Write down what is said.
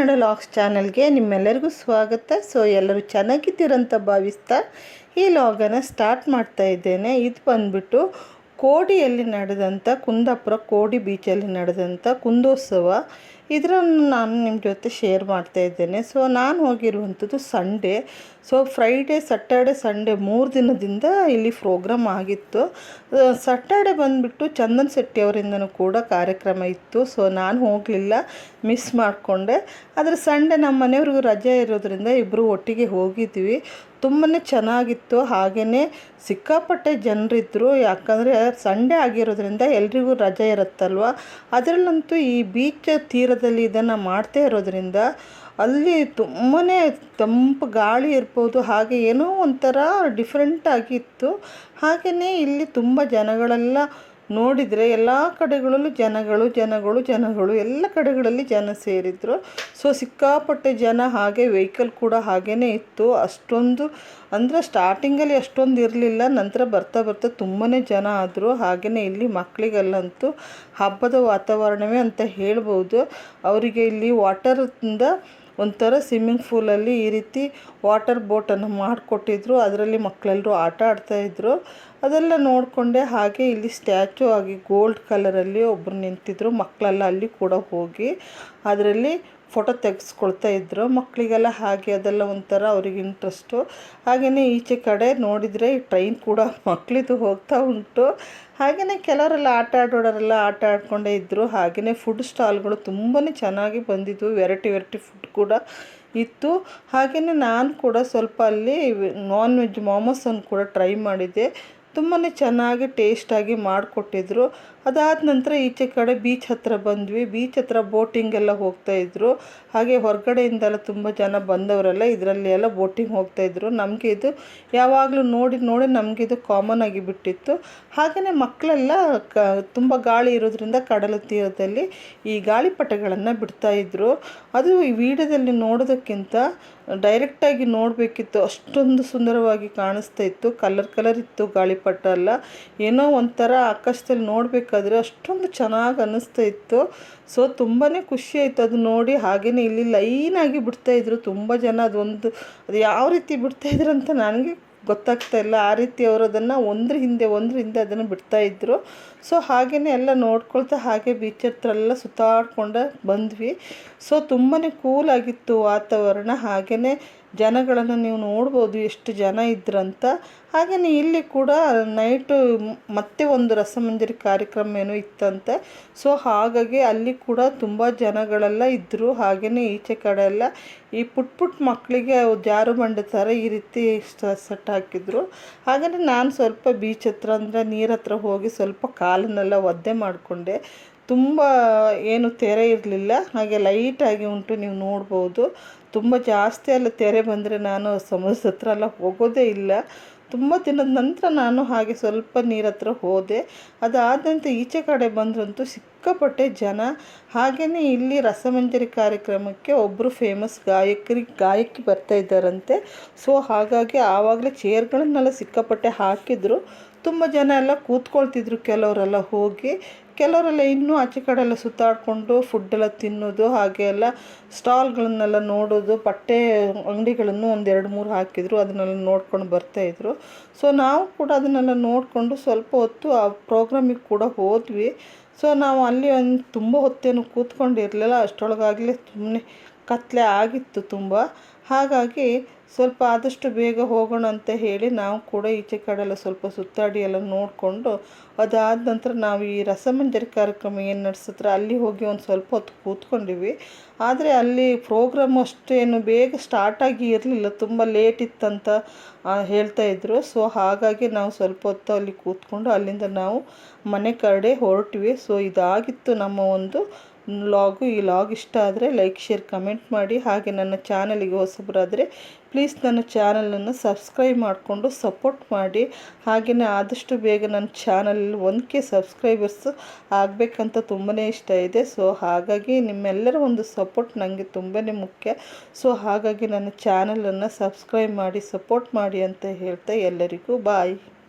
Logs ಚಾನಲ್ಗೆ ನಿಮ್ಮೆಲ್ಲರಿಗೂ ಸ್ವಾಗತ. ಸೊ ಎಲ್ಲರೂ ಚೆನ್ನಾಗಿದ್ದೀರಂತ ಭಾವಿಸ್ತಾ ಈ ಲಾಗನ್ನು ಸ್ಟಾರ್ಟ್ ಮಾಡ್ತಾ ಇದ್ದೇನೆ. ಇದು ಬಂದ್ಬಿಟ್ಟು ಕೋಡಿಯಲ್ಲಿ ನಡೆದಂಥ ಕುಂದಾಪುರ ಕೋಡಿ ಬೀಚಲ್ಲಿ ನಡೆದಂಥ ಕುಂದೋತ್ಸವ. ಇದರನ್ನು ನಾನು ನಿಮ್ಮ ಜೊತೆ ಶೇರ್ ಮಾಡ್ತಾ ಇದ್ದೇನೆ. ಸೊ ನಾನು ಹೋಗಿರುವಂಥದ್ದು Sunday so Friday Saturday Sunday ಮೂರು ದಿನದಿಂದ ಇಲ್ಲಿ ಪ್ರೋಗ್ರಾಮ್ ಆಗಿತ್ತು. ಸಟರ್ಡೆ ಬಂದುಬಿಟ್ಟು ಚಂದನ್ ಶೆಟ್ಟಿ ಅವರಿಂದನೂ ಕೂಡ ಕಾರ್ಯಕ್ರಮ ಇತ್ತು. ಸೊ ನಾನು ಹೋಗಲಿಲ್ಲ ಮಿಸ್ ಮಾಡಿಕೊಂಡೆ. ಆದರೆ ಸಂಡೇ ನಮ್ಮ ಮನೆಯವ್ರಿಗೂ ರಜೆ ಇರೋದ್ರಿಂದ ಇಬ್ಬರು ಒಟ್ಟಿಗೆ ಹೋಗಿದ್ವಿ. ತುಂಬಾ ಚೆನ್ನಾಗಿತ್ತು. ಹಾಗೆಯೇ ಸಿಕ್ಕಾಪಟ್ಟೆ ಜನರಿದ್ದರು ಯಾಕಂದರೆ ಸಂಡೇ ಆಗಿರೋದ್ರಿಂದ ಎಲ್ರಿಗೂ ರಜೆ ಇರುತ್ತಲ್ವ? ಅದರಲ್ಲಂತೂ ಈ ಬೀಚ್ ತೀರದಲ್ಲಿ ಇದನ್ನು ಮಾಡ್ತಾ ಇರೋದ್ರಿಂದ ಅಲ್ಲಿ ತುಂಬಾ ತಂಪು ಗಾಳಿ ಇರ್ಬೋದು, ಹಾಗೆ ಏನೋ ಒಂಥರ ಡಿಫ್ರೆಂಟಾಗಿತ್ತು ಹಾಗೆಯೇ ಇಲ್ಲಿ ತುಂಬ ಜನಗಳೆಲ್ಲ ನೋಡಿದರೆ ಎಲ್ಲ ಕಡೆಗಳಲ್ಲೂ ಜನಗಳು ಜನಗಳು ಜನಗಳು ಎಲ್ಲ ಕಡೆಗಳಲ್ಲಿ ಜನ ಸೇರಿದ್ರು. ಸೊ ಸಿಕ್ಕಾಪಟ್ಟೆ ಜನ ಹಾಗೆ ವೆಹಿಕಲ್ ಕೂಡ ಹಾಗೇ ಇತ್ತು. ಅಷ್ಟೊಂದು ಅಂದರೆ ಸ್ಟಾರ್ಟಿಂಗಲ್ಲಿ ಅಷ್ಟೊಂದು ಇರಲಿಲ್ಲ. ನಂತರ ಬರ್ತಾ ಬರ್ತಾ ತುಂಬಾ ಜನ ಆದರು. ಹಾಗೆಯೇ ಇಲ್ಲಿ ಮಕ್ಕಳಿಗೆಲ್ಲಂತೂ ಹಬ್ಬದ ವಾತಾವರಣವೇ ಅಂತ ಹೇಳ್ಬೋದು. ಅವರಿಗೆ ಇಲ್ಲಿ ವಾಟರಿಂದ ಒಂಥರ ಸ್ವಿಮ್ಮಿಂಗ್ ಫೂಲಲ್ಲಿ ಈ ರೀತಿ ವಾಟರ್ ಬೋಟನ್ನು ಮಾಡಿಕೊಟ್ಟಿದ್ರು. ಅದರಲ್ಲಿ ಮಕ್ಕಳೆಲ್ಲರೂ ಆಟ ಆಡ್ತಾಯಿದ್ರು ಅದೆಲ್ಲ ನೋಡಿಕೊಂಡೆ ಹಾಗೆ ಇಲ್ಲಿ ಸ್ಟ್ಯಾಚು ಆಗಿ ಗೋಲ್ಡ್ ಕಲರಲ್ಲಿ ಒಬ್ಬರು ನಿಂತಿದ್ರು. ಮಕ್ಕಳೆಲ್ಲ ಅಲ್ಲಿ ಕೂಡ ಹೋಗಿ ಅದರಲ್ಲಿ ಫೋಟೋ ತೆಗೆಸ್ಕೊಳ್ತಾ ಇದ್ದರು ಮಕ್ಕಳಿಗೆಲ್ಲ ಹಾಗೆ ಅದೆಲ್ಲ ಒಂಥರ ಅವ್ರಿಗೆ ಇಂಟ್ರೆಸ್ಟು ಹಾಗೆಯೇ ಈಚೆ ಕಡೆ ನೋಡಿದರೆ ಟ್ರೈನ್ ಕೂಡ ಮಕ್ಕಳಿದು ಹೋಗ್ತಾ ಉಂಟು. ಹಾಗೆಯೇ ಕೆಲವರೆಲ್ಲ ಆಟ ಆಡೋರೆಲ್ಲ ಆಟ ಆಡ್ಕೊಂಡೇ ಇದ್ದರು ಹಾಗೆಯೇ ಫುಡ್ ಸ್ಟಾಲ್ಗಳು ತುಂಬಾ ಚೆನ್ನಾಗಿ ಬಂದಿದ್ವು. ವೆರೈಟಿ ವೆರೈಟಿ ಫುಡ್ ಕೂಡ ಇತ್ತು. ಹಾಗೆಯೇ ನಾನು ಕೂಡ ಸ್ವಲ್ಪ ಅಲ್ಲಿ ನಾನ್ ವೆಜ್ ಮೋಮೋಸನ್ನು ಕೂಡ ಟ್ರೈ ಮಾಡಿದ್ದೆ. ತುಂಬಾ ಚೆನ್ನಾಗಿ ಟೇಸ್ಟಾಗಿ ಮಾಡಿಕೊಟ್ಟಿದ್ರು. ಅದಾದ ನಂತರ ಈಚೆ ಕಡೆ ಬೀಚ್ ಹತ್ತಿರ ಬಂದ್ವಿ. ಬೀಚ್ ಹತ್ರ ಬೋಟಿಂಗ್ ಎಲ್ಲ ಹೋಗ್ತಾಯಿದ್ರು ಹಾಗೆ ಹೊರಗಡೆಯಿಂದೆಲ್ಲ ತುಂಬ ಜನ ಬಂದವರೆಲ್ಲ ಇದರಲ್ಲಿ ಎಲ್ಲ ಬೋಟಿಂಗ್ ಹೋಗ್ತಾಯಿದ್ರು ನಮಗೆ ಇದು ಯಾವಾಗಲೂ ನೋಡಿ ನೋಡಿ ನಮಗೆ ಇದು ಕಾಮನ್ ಆಗಿ ಬಿಟ್ಟಿತ್ತು. ಹಾಗೆಯೇ ಮಕ್ಕಳೆಲ್ಲ ಕ, ತುಂಬ ಗಾಳಿ ಇರೋದ್ರಿಂದ ಕಡಲ ತೀರದಲ್ಲಿ ಈ ಗಾಳಿಪಟಗಳನ್ನು ಬಿಡ್ತಾಯಿದ್ರು ಅದು ಈ ವಿಡಿಯೋದಲ್ಲಿ ನೋಡೋದಕ್ಕಿಂತ ಡೈರೆಕ್ಟಾಗಿ ನೋಡಬೇಕಿತ್ತು. ಅಷ್ಟೊಂದು ಸುಂದರವಾಗಿ ಕಾಣಿಸ್ತಾ ಇತ್ತು. ಕಲರ್ ಕಲರ್ ಇತ್ತು ಗಾಳಿಪಟ ಎಲ್ಲ. ಏನೋ ಒಂಥರ ಆಕಾಶದಲ್ಲಿ ನೋಡಬೇಕಾದ್ರೆ ಅಷ್ಟೊಂದು ಚೆನ್ನಾಗಿ ಅನ್ನಿಸ್ತಾ ಇತ್ತು. ಸೊ ತುಂಬಾ ಖುಷಿ ಆಯಿತು ಅದು ನೋಡಿ. ಹಾಗೆಯೇ ಇಲ್ಲಿ ಲೈನಾಗಿ ಬಿಡ್ತಾಯಿದ್ರು ತುಂಬ ಜನ ಅದೊಂದು, ಅದು ಯಾವ ರೀತಿ ಬಿಡ್ತಾಯಿದ್ರು ಅಂತ ನನಗೆ ಗೊತ್ತಾಗ್ತಾ ಇಲ್ಲ. ಆ ರೀತಿ ಅವರು ಅದನ್ನು ಒಂದ್ರ ಹಿಂದೆ ಒಂದ್ರ ಹಿಂದೆ ಅದನ್ನು ಬಿಡ್ತಾಯಿದ್ರು ಸೊ ಹಾಗೆಯೇ ಎಲ್ಲ ನೋಡ್ಕೊಳ್ತಾ ಹಾಗೆ ಬೀಚ್ ಹತ್ರ ಎಲ್ಲ ಸುತ್ತಾಡ್ಕೊಂಡು ಬಂದ್ವಿ. ಸೊ ತುಂಬಾ ಕೂಲಾಗಿತ್ತು ವಾತಾವರಣ. ಹಾಗೆಯೇ ಜನಗಳನ್ನು ನೀವು ನೋಡ್ಬೋದು ಎಷ್ಟು ಜನ ಇದ್ರಂತ. ಹಾಗೆಯೇ ಇಲ್ಲಿ ಕೂಡ ನೈಟು ಮತ್ತೆ ಒಂದು ರಸಮಂಜರಿ ಕಾರ್ಯಕ್ರಮ ಏನೋ ಇತ್ತಂತೆ. ಸೊ, ಹಾಗಾಗಿ ಅಲ್ಲಿ ಕೂಡ ತುಂಬ ಜನಗಳೆಲ್ಲ ಇದ್ದರು ಹಾಗೆಯೇ ಈಚೆ ಕಡೆ ಎಲ್ಲ ಈ ಪುಟ್ ಪುಟ್ ಮಕ್ಕಳಿಗೆ ಜಾರು ಬಂಡೆ ಥರ ಈ ರೀತಿ ಸೆಟ್ ಹಾಕಿದ್ರು. ಹಾಗೆಯೇ ನಾನು ಸ್ವಲ್ಪ ಬೀಚ್ ಹತ್ರ ಅಂದರೆ ನೀರ ಹತ್ರ ಹೋಗಿ ಸ್ವಲ್ಪ ಕಾಲನ್ನೆಲ್ಲ ಒದ್ದೆ ಮಾಡಿಕೊಂಡೆ. ತುಂಬ ಏನು ತೆರೆ ಇರಲಿಲ್ಲ, ಹಾಗೆ ಲೈಟಾಗಿ ಉಂಟು, ನೀವು ನೋಡ್ಬೋದು. ತುಂಬ ಜಾಸ್ತಿ ಎಲ್ಲ ತೆರೆ ಬಂದರೆ ನಾನು ಸಮುದ್ರದ ಹತ್ರ ಎಲ್ಲ ಹೋಗೋದೇ ಇಲ್ಲ. ತುಂಬ ದಿನದ ನಂತರ ನಾನು ಹಾಗೆ ಸ್ವಲ್ಪ ನೀರ ಹತ್ರ ಹೋದೆ. ಅದಾದಂತೆ ಈಚೆ ಕಡೆ ಬಂದರಂತೂ ಸಿಕ್ಕಾಪಟ್ಟೆ ಜನ. ಹಾಗೆಯೇ ಇಲ್ಲಿ ರಸಮಂಜರಿ ಕಾರ್ಯಕ್ರಮಕ್ಕೆ ಒಬ್ಬರು ಫೇಮಸ್ ಗಾಯಕರಿಗೆ ಗಾಯಕಿ ಬರ್ತಾ ಇದ್ದಾರಂತೆ. ಸೊ ಹಾಗಾಗಿ ಆವಾಗಲೇ ಚೇರ್ಗಳನ್ನೆಲ್ಲ ಸಿಕ್ಕಾಪಟ್ಟೆ ಹಾಕಿದ್ರು. ತುಂಬ ಜನ ಎಲ್ಲ ಕೂತ್ಕೊಳ್ತಿದ್ರು, ಕೆಲವರೆಲ್ಲ ಹೋಗಿ. ಕೆಲವರೆಲ್ಲ ಇನ್ನೂ ಆಚೆ ಕಡೆ ಎಲ್ಲ ಸುತ್ತಾಡಿಕೊಂಡು ಫುಡ್ಡೆಲ್ಲ ತಿನ್ನೋದು, ಹಾಗೆ ಎಲ್ಲ ಸ್ಟಾಲ್ಗಳನ್ನೆಲ್ಲ ನೋಡೋದು ಬಟ್ಟೆ ಅಂಗಡಿಗಳನ್ನು ಒಂದೆರಡು ಮೂರು ಹಾಕಿದ್ರು, ಅದನ್ನೆಲ್ಲ ನೋಡ್ಕೊಂಡು ಬರ್ತಾಯಿದ್ರು ಸೊ ನಾವು ಕೂಡ ಅದನ್ನೆಲ್ಲ ನೋಡಿಕೊಂಡು ಸ್ವಲ್ಪ ಹೊತ್ತು ಆ ಪ್ರೋಗ್ರಾಮಿಗೆ ಕೂಡ ಹೋದ್ವಿ. ಸೊ ನಾವು ಅಲ್ಲಿ ಒಂದು ತುಂಬ ಹೊತ್ತೇನು ಕೂತ್ಕೊಂಡಿರಲಿಲ್ಲ, ಅಷ್ಟರೊಳಗಾಗಲೇ ಸುಮ್ಮನೆ ಕತ್ತಲೆ ಆಗಿತ್ತು ತುಂಬ. ಹಾಗಾಗಿ ಸ್ವಲ್ಪ ಆದಷ್ಟು ಬೇಗ ಹೋಗೋಣ ಅಂತ ಹೇಳಿ ನಾವು ಕೂಡ ಈಚೆ ಕಡೆ ಎಲ್ಲ ಸ್ವಲ್ಪ ಸುತ್ತಾಡಿ ಎಲ್ಲ ನೋಡಿಕೊಂಡು ಅದಾದ ನಂತರ ನಾವು ಈ ರಸಮಂಜರಿ ಕಾರ್ಯಕ್ರಮ ಏನು ನಡೆಸಿದ್ರೆ ಅಲ್ಲಿ ಹೋಗಿ ಒಂದು ಸ್ವಲ್ಪ ಹೊತ್ತು ಕೂತ್ಕೊಂಡಿವಿ. ಆದರೆ ಅಲ್ಲಿ ಪ್ರೋಗ್ರಾಮ್ ಅಷ್ಟೇನು ಬೇಗ ಸ್ಟಾರ್ಟಾಗಿ ಇರಲಿಲ್ಲ, ತುಂಬ ಲೇಟ್ ಇತ್ತಂತ ಹೇಳ್ತಾಯಿದ್ರು ಸೊ ಹಾಗಾಗಿ ನಾವು ಸ್ವಲ್ಪ ಹೊತ್ತು ಅಲ್ಲಿ ಕೂತ್ಕೊಂಡು ಅಲ್ಲಿಂದ ನಾವು ಮನೆ ಕಡೆ ಹೊರಟ್ವಿ. ಸೊ ಇದಾಗಿತ್ತು ನಮ್ಮ ಒಂದು ಲಾಗು, ಈ ಲಾಗ್ ಇಷ್ಟ ಆದರೆ ಲೈಕ್, ಶೇರ್, ಕಮೆಂಟ್ ಮಾಡಿ. ಹಾಗೆ ನನ್ನ ಚಾನಲಿಗೆ ಹೊಸಬರಾದರೆ ಪ್ಲೀಸ್ ನನ್ನ ಚಾನಲನ್ನು ಸಬ್ಸ್ಕ್ರೈಬ್ ಮಾಡಿಕೊಂಡು ಸಪೋರ್ಟ್ ಮಾಡಿ. ಹಾಗೆಯೇ ಆದಷ್ಟು ಬೇಗ ನನ್ನ ಚಾನಲಲ್ಲಿ ಒಂದು ಕೆ ಸಬ್ಸ್ಕ್ರೈಬರ್ಸ್ ಆಗಬೇಕಂತ ತುಂಬಾ ಇಷ್ಟ ಇದೆ. ಸೊ, ಹಾಗಾಗಿ ನಿಮ್ಮೆಲ್ಲರ ಒಂದು ಸಪೋರ್ಟ್ ನನಗೆ ತುಂಬಾ ಮುಖ್ಯ. ಸೊ, ಹಾಗಾಗಿ ನನ್ನ ಚಾನಲನ್ನು ಸಬ್ಸ್ಕ್ರೈಬ್ ಮಾಡಿ, ಸಪೋರ್ಟ್ ಮಾಡಿ ಅಂತ ಹೇಳ್ತಾ ಎಲ್ಲರಿಗೂ ಬಾಯ್.